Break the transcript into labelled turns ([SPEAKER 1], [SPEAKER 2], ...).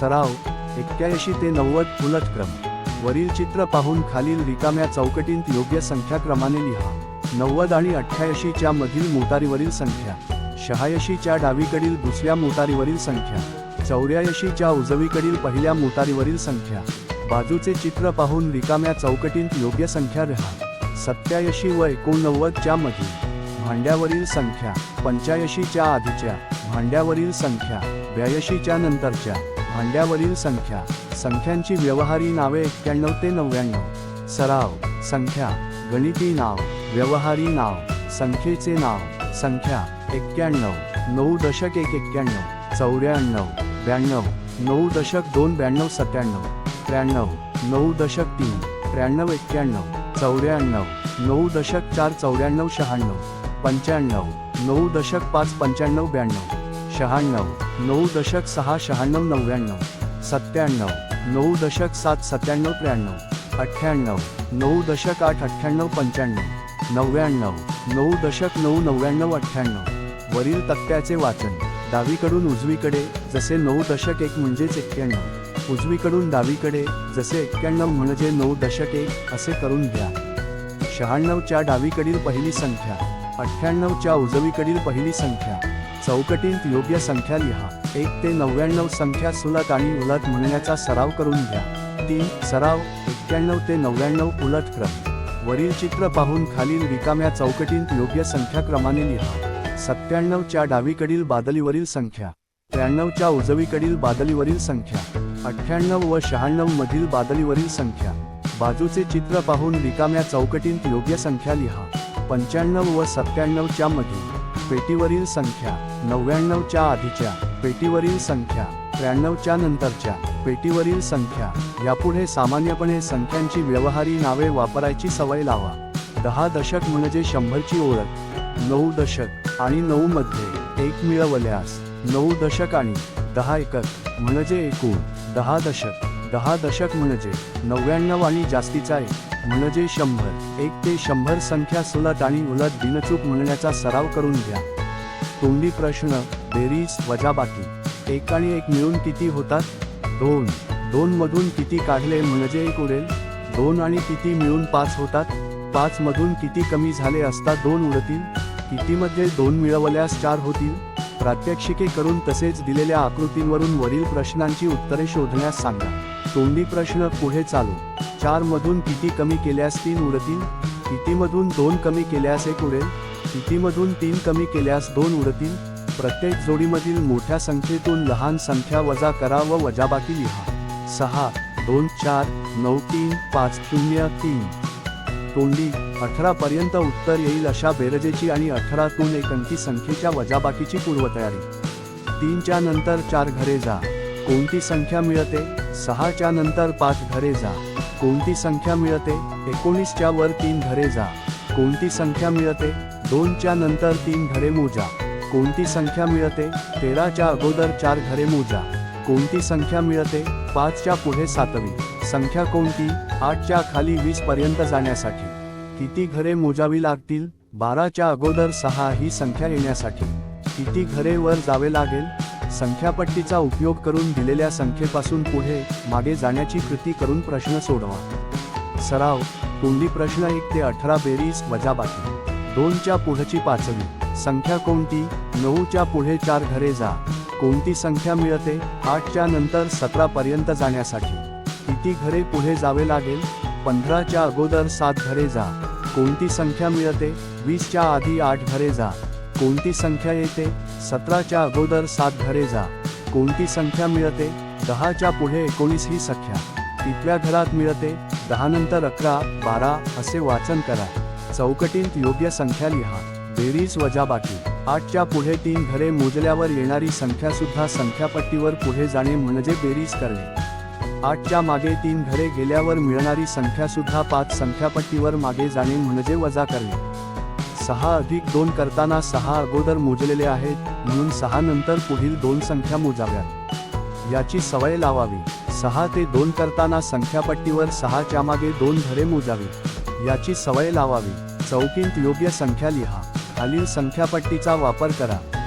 [SPEAKER 1] सराव एक्क्याऐंशी ते नव्वद उलटक्रम वरील चित्र पाहून खालील रिकाम्या चौकटींत योग्य संख्याक्रमाने लिहा. नव्वद आणि अठ्ठ्याऐंशीच्या मधील मोटारीवरील संख्या. शहाऐंशीच्या डावीकडील दुसऱ्या मोटारीवरील संख्या. चौऱ्याऐंशीच्या उजवीकडील पहिल्या मोटारीवरील संख्या. बाजूचे चित्र पाहून रिकाम्या चौकटींत योग्य संख्या रहा. सत्याऐंशी व एकोणनव्वदच्या मधील. भांड्यावरील संख्या. पंच्याऐंशीच्या आधीच्या. भांड्यावरील संख्या. ब्याऐंशीच्या नंतरच्या. भांड्यावरील संख्या. संख्यांची व्यवहारी नावे एक्क्याण्णव ते नव्याण्णव. सराव. संख्या. गणिती नाव. व्यवहारी नाव. संख्येचे नाव. संख्या. एक्क्याण्णव. नऊ दशक एक एक्क्याण्णव. चौऱ्याण्णव. ब्याण्णव. नऊ दशक दोन ब्याण्णव सत्त्याण्णव. त्र्याण्णव. नऊ दशक तीन. त्र्याण्णव एक्क्याण्णव. चौऱ्याण्णव. नऊ दशक चार चौऱ्याण्णव शहाण्णव. पंच्याण्णव. नऊ दशक पाच पंच्याण्णव ब्याण्णव. शहाण्णव नऊ दशक सहा शहाण्णव नव्याण्णव सत्त्याण्णव नऊ दशक सात सत्त्याण्णव त्र्याण्णव अठ्ठ्याण्णव नऊ दशक आठ अठ्ठ्याण्णव पंच्याण्णव नव्याण्णव नऊ दशक नऊ नव्याण्णव अठ्ठ्याण्णव. वरील तक्त्याचे वाचन डावीकडून उजवीकडे जसे नऊ दशक एक म्हणजेच एक्क्याण्णव. उजवीकडून डावीकडे जसे एक्क्याण्णव म्हणजे नऊ दशक एक असे करून घ्या. शहाण्णवच्या डावीकडील पहिली संख्या अठ्ठ्याण्णवच्या उजवीकडील पहिली संख्या. चौकटीत योग्य संख्या लिहा. एक ते नव्याण्णव संख्या सुलट आणि उलट म्हणण्याचा सराव करून घ्या. तीन सराव एक्क्याण्णव ते नव्याण्णव उलट क्रम. वरील चित्र पाहून खालील रिकाम्या चौकटीत योग्य संख्या क्रमाने लिहा. सत्त्याण्णवच्या डावीकडील बादलीवरील संख्या. त्र्याण्णवच्या उजवीकडील बादलीवरील संख्या. अठ्ठ्याण्णव व शहाण्णव मधील बादलीवरील संख्या. बाजूचे चित्र पाहून रिकाम्या चौकटीत योग्य संख्या लिहा. पंच्याण्णव व सत्त्याण्णवच्या मधील. पेटीवरील संख्या नव्याण्णवच्या आधीच्या पेटीवरील संख्या त्र्याण्णवच्या नंतरच्या पेटीवरील संख्या यापुढे सामान्यपणे संख्यांची व्यवहारी नावे वापरायची सवय लावा. दहा दशक म्हणजे शंभरची ओळख नऊ दशक आणि नऊ मध्ये एक मिळवल्यास नऊ दशक आणि दहा एकक म्हणजे एकूण दहा दशक दहा दशक म्हणजे नव्याण्णव आणि जास्तीचा एक. म्हणजे शंभर. एक ते शंभर संख्या सुलट आणि उलट दिनचूक म्हणण्याचा सराव करून घ्या. तोंडी प्रश्न बेरीज वजाबाकी. एक आणि एक मिळून किती होतात? दोन. दोन मधून किती काढले म्हणजे एक उरेल दोन आणि किती मिळून पाच होतात? पाच मधून किती कमी झाले असता दोन उडतील? कितीमध्ये दोन मिळवल्यास चार होतील? प्रात्यक्षिके करून तसेच दिलेल्या आकृतींवरून वरील प्रश्नांची उत्तरे शोधण्यास सांगा. तोंडी प्रश्न पुढे चालू. चार मधून किती कमी केल्यास तीन उडतील? कितीमधून दोन कमी केल्यास एक उडेल? कितीमधून तीन कमी केल्यास दोन उडतील? प्रत्येक जोडीमधील मोठ्या संख्येतून लहान संख्या वजा करा व वजाबाकी लिहा. सहा दोन चार नऊ तीन पाच शून्य तीन. तोंडी अठरा पर्यंत उत्तर येईल अशा बेरजेची आणि अठरातून एक अंकी संख्येच्या वजाबाकीची पूर्वतयारी. तीनच्या नंतर चार घरे जा. कोणती संख्या मिळते? सहाच्या नंतर पाच घरे जा. कोणती संख्या मिळते? एकोणीसच्या वर तीन घरे जा. कोणती संख्या मिळते? दोनच्या नंतर तीन घरे मोजा. कोणती संख्या मिळते? तेराच्या अगोदर चार घरे मोजा. कोणती संख्या मिळते? पाचच्या पुढे सातवी. संख्या कोणती? आठच्या खाली वीस पर्यंत जाण्यासाठी. किती घरे मोजावी लागतील? बाराच्या अगोदर सहा ही संख्या येण्यासाठी. किती घरे वर जावे लागेल? संख्यापट्टीचा उपयोग करून दिलेल्या संख्येपासून पुढे मागे जाण्याची कृती करून प्रश्न सोडवा. सराव तोंडी प्रश्न एक ते अठरा बेरीज वजाबाकी. दोनच्या पुढची पाचवी. संख्या कोणती? नऊच्या पुढे चार घरे जा. कोणती संख्या मिळते? आठच्या नंतर सतरा पर्यंत जाण्यासाठी. किती घरे पुढे जावे लागेल? पंधराच्या अगोदर सात घरे जा. कोणती संख्या मिळते? वीसच्या आधी आठ घरे जा. कोणती संख्या येते? सतराच्या अगोदर सात घरे जा. कोणती संख्या मिळते? दहाच्या पुढे एकोणीस ही संख्या. कितव्या घरात मिळते. दहानंतर अकरा बारा असे वाचन करा. चौकटीत योग्य संख्या लिहा. बेरीज वजाबाकी. आठच्या पुढे तीन घरे मोजल्यावर येणारी संख्या सुद्धा संख्यापट्टीवर पुढे जाणे म्हणजे बेरीज करणे. आठच्या मागे तीन घरे गेल्यावर मिळणारी संख्या सुद्धा पाच संख्यापट्टीवर मागे जाणे म्हणजे वजा करणे. सहा अधिक दोन करताना सहा अगोदर मोजलेले आहेत म्हणून सहा नंतर पुढील दोन संख्या मोजाव्यात. याची सवय लावावी. सहा ते दोन करताना संख्यापट्टीवर सहाच्या मागे दोन धरे मोजावी. याची सवय लावावी. चौकींत योग्य संख्या लिहा. खालील संख्यापट्टीचा वापर करा.